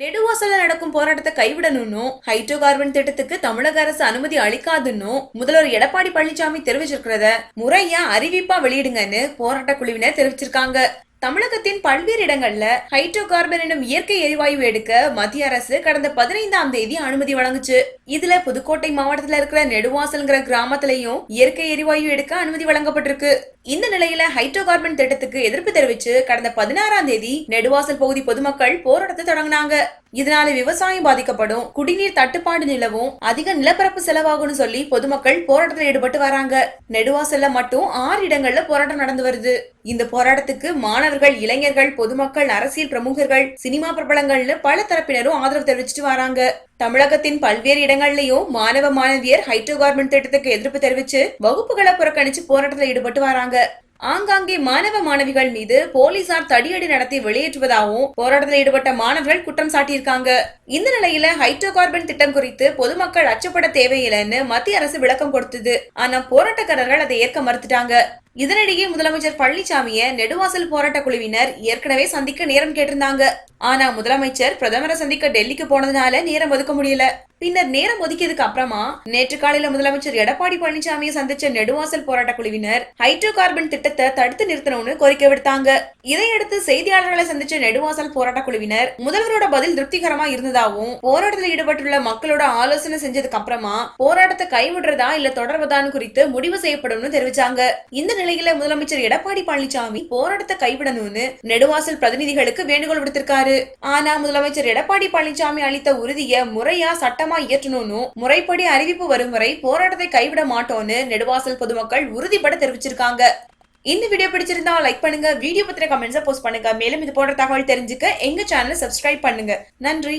நெடுவாசல நடக்கும் போராட்டத்தை கைவிடணும்னும் hydro carbon திட்டத்துக்கு தமிழக அரசு அனுமதி அளிக்காதுன்னு முதல்வர் எடப்பாடி பழனிசாமி தெரிவிச்சிருக்கிறத முறையா அறிவிப்பா வெளியிடுங்கன்னு போராட்ட குழுவினர் தெரிவிச்சிருக்காங்க. தமிழகத்தின் பல்வேறு இடங்கள்ல ஹைட்ரோ கார்பன் எனும் இயற்கை எரிவாயு எடுக்க மத்திய அரசு கடந்த பதினைந்தாம் தேதி அனுமதி வழங்குச்சு. இதுல புதுக்கோட்டை மாவட்டத்துல இருக்கிற நெடுவாசல்ங்கிற கிராமத்திலையும் இயற்கை எரிவாயு எடுக்க அனுமதி வழங்கப்பட்டிருக்கு. இந்த நிலையில ஹைட்ரோ கார்பன் திட்டத்துக்கு எதிர்ப்பு தெரிவிச்சு கடந்த பதினாறாம் தேதி நெடுவாசல் பகுதி பொதுமக்கள் போராட்டத்தை தொடங்கினாங்க. இதனால விவசாயம் பாதிக்கப்படும் குடிநீர் தட்டுப்பாடு நிலவும் அதிக நிலப்பரப்பு செலவாகும்னு சொல்லி பொதுமக்கள் போராட்டத்தில் ஈடுபட்டு வராங்க. நெடுவாசல்ல மட்டும் ஆறு இடங்கள்ல போராட்டம் நடந்து வருது. இந்த போராட்டத்துக்கு மாணவர்கள் இளைஞர்கள் பொதுமக்கள் அரசியல் பிரமுகர்கள் சினிமா பிரபலங்கள்னு பல தரப்பினரும் ஆதரவு தெரிவிச்சிட்டு வராங்க. தமிழகத்தின் பல்வேறு இடங்கள்லயும் மாணவ மாணவியர் ஹைட்ரோ கார்பன் திட்டத்துக்கு எதிர்ப்பு தெரிவிச்சு வகுப்புகளை புறக்கணிச்சு போராட்டத்தில் ஈடுபட்டு வராங்க. ஆங்காங்கே மாணவ மாணவிகள் மீது போலீசார் தடியடி நடத்தி வெளியேற்றுவதாகவும் போராட்டத்தில் ஈடுபட்ட மாணவர்கள் குற்றம் சாட்டியிருக்காங்க. இந்த நிலையில ஹைட்ரோ கார்பன் திட்டம் குறித்து பொதுமக்கள் அச்சப்பட தேவையில்லைன்னு மத்திய அரசு விளக்கம் கொடுத்தது. ஆனா போராட்டக்காரர்கள் அதை ஏற்க மறுத்துட்டாங்க. இதனிடையே முதலமைச்சர் பழனிசாமிய நெடுவாசல் போராட்ட குழுவினர் ஏற்கனவே சந்திக்க நேரம் கேட்டிருந்தாங்க. ஆனா முதலமைச்சர் பிரதமரை சந்திக்க டெல்லிக்கு போனதுனால நேரம் ஒதுக்க முடியல. பின்னர் நேரம் ஒதுக்கியதுக்கு அப்புறமா நேற்று காலையில முதலமைச்சர் எடப்பாடி பழனிசாமியை சந்திச்ச நெடுவாசல் போராட்ட குழுவினர் ஹைட்ரோ கார்பன் திட்டத்தை தடுத்து நிறுத்தணும்னு கோரிக்கை விடுத்தாங்க. இதையடுத்து செய்தியாளர்களை சந்திச்ச நெடுவாசல் போராட்ட குழுவினர் முதல்வரோட பதில் திருப்திகரமா இருந்ததாகவும் போராட்டத்தில் ஈடுபட்டுள்ள மக்களோட ஆலோசனை செஞ்சதுக்கு அப்புறமா போராட்டத்தை கைவிடுறதா இல்ல தொடர்வதான்னு குறித்து முடிவு செய்யப்படும்னு தெரிவிச்சாங்க. இந்த நிலையில முதலமைச்சர் எடப்பாடி பழனிசாமி போராட்டத்தை கைவிடணும்னு நெடுவாசல் பிரதிநிதிகளுக்கு வேண்டுகோள் விடுத்திருக்காரு. ஆனா முதலமைச்சர் எடப்பாடி பழனிசாமி அளித்த உறுதியை முறையா சட்டமா இயற்றணும்னு முறைப்படி அறிவிப்பு வரும் வரை போராட்டத்தை கைவிட மாட்டோம்னு நெடுவாசல் பொதுமக்கள் உறுதிப்பட தெரிவிச்சிருக்காங்க. இந்த வீடியோ பிடிச்சிருந்தா லைக் பண்ணுங்க வீடியோ பத்தின கமெண்ட்ஸை போஸ்ட் பண்ணுங்க. மேலும் இது போன்ற தகவல் தெரிஞ்சுக்க எங்க சேனலை சப்ஸ்கிரைப் பண்ணுங்க. நன்றி.